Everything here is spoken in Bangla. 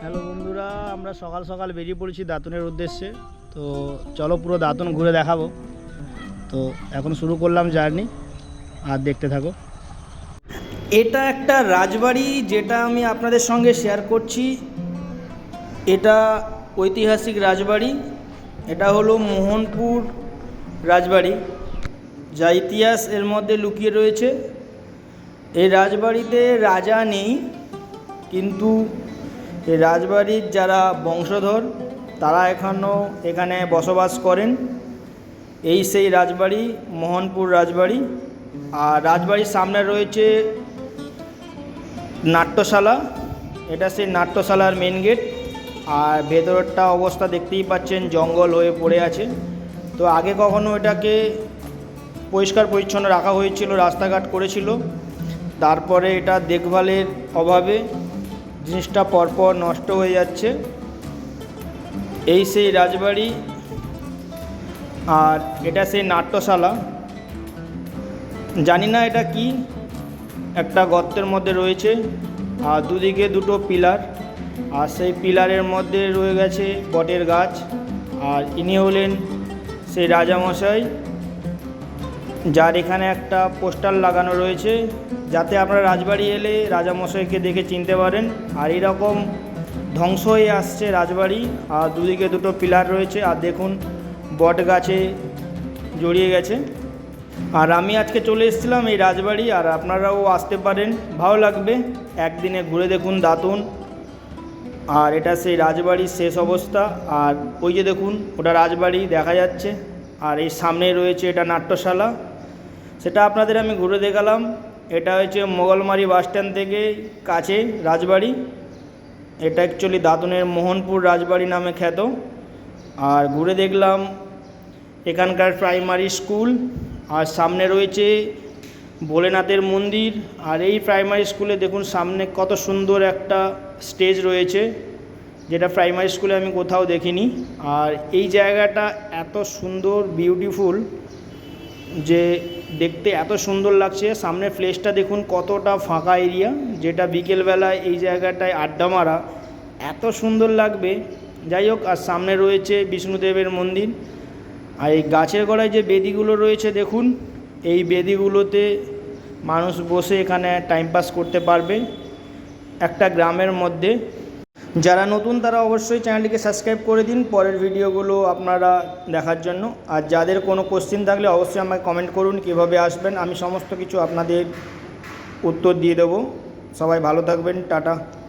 হ্যালো বন্ধুরা, আমরা সকাল সকাল বেরিয়ে পড়েছি দাঁতনের উদ্দেশ্যে। তো চলো পুরো দাঁতন ঘুরে দেখাবো। তো এখন শুরু করলাম জার্নি, আর দেখতে থাকো। এটা একটা রাজবাড়ি যেটা আমি আপনাদের সঙ্গে শেয়ার করছি। এটা ঐতিহাসিক রাজবাড়ি। এটা হলো মোহনপুর রাজবাড়ি। যা ইতিহাস এর মধ্যে লুকিয়ে রয়েছে। এই রাজবাড়িতে রাজা নেই, কিন্তু এই রাজবাড়ির যারা বংশধর, তারা এখনও এখানে বসবাস করেন। এই সেই রাজবাড়ি, মোহনপুর রাজবাড়ি। আর রাজবাড়ির সামনে রয়েছে নাট্যশালা। এটা সেই নাট্যশালার মেন গেট আর ভেতরটা অবস্থা দেখতেই পাচ্ছেন, জঙ্গল হয়ে পড়ে আছে। তো আগে কখনো এটাকে পরিষ্কার পরিচ্ছন্ন রাখা হয়েছিল, রাস্তাঘাট করেছিল। তারপরে এটা দেখভালের অভাবে জিনিসটা পরপর নষ্ট হয়ে যাচ্ছে। এই সেই রাজবাড়ি আর এটা সেই নাট্যশালা। জানি না এটা কি একটা গর্তের মধ্যে রয়েছে। আর দুদিকে দুটো পিলার। আর সেই পিলারের মধ্যে রয়ে গেছে বটের গাছ। আর ইনি হলেন সেই রাজামশাই। যার এখানে একটা পোস্টার লাগানো রয়েছে, যাতে আপনারা রাজবাড়ি এলে রাজামশাইকে দেখে চিনতে পারেন। আর এরকম ধ্বংস হয়ে আসছে রাজবাড়ি, আর দুদিকে দুটো পিলার রয়েছে, আর দেখুন বট গাছে জড়িয়ে গেছে। আর আমি আজকে চলে এসেছিলাম এই রাজবাড়ি, আর আপনারাও আসতে পারেন, ভালো লাগবে। একদিনে ঘুরে দেখুন দাঁতুন। আর এটা সেই রাজবাড়ির শেষ অবস্থা। আর ওই যে দেখুন, ওটা রাজবাড়ি দেখা যাচ্ছে। আর এই সামনে রয়েছে এটা নাট্যশালা। সেটা আপনাদের আমি ঘুরে দেখালাম। এটা হচ্ছে মোগলমারি বাসস্ট্যান্ড থেকে কাছে রাজবাড়ি। এটা অ্যাকচুয়ালি দাদনের মোহনপুর রাজবাড়ি নামে খ্যাত। আর ঘুরে দেখলাম এখানকার প্রাইমারি স্কুল আর সামনে রয়েছে ভোলেনাথের মন্দির। আর এই প্রাইমারি স্কুলে দেখুন সামনে কত সুন্দর একটা স্টেজ রয়েছে, যেটা প্রাইমারি স্কুলে আমি কোথাও দেখিনি। আর এই জায়গাটা এত সুন্দর বিউটিফুল যে দেখতে এত সুন্দর লাগছে। সামনে প্লেসটা দেখুন, কতটা ফাঁকা এরিয়া যেটা বিকেলবেলায় এই জায়গাটায় আড্ডা মারা। এত সুন্দর লাগবে। যাই হোক, আর সামনে রয়েছে বিষ্ণুদেবের মন্দির। আর এই গাছের গোড়ায় যে বেদিগুলো রয়েছে, দেখুন, এই বেদিগুলোতে মানুষ বসে এখানে টাইম পাস করতে পারবে। একটা গ্রামের মধ্যে যারা নতুন, তারা অবশ্যই চ্যানেলটিকে সাবস্ক্রাইব করে দিন। পরের ভিডিওগুলো আপনারা দেখার জন্য। আর যাদের কোনো কোশ্চিন থাকলে অবশ্যই আমাকে কমেন্ট করুন, কীভাবে আসবেন। আমি সমস্ত কিছু আপনাদের উত্তর দিয়ে দেবো। সবাই ভালো থাকবেন। টাটা।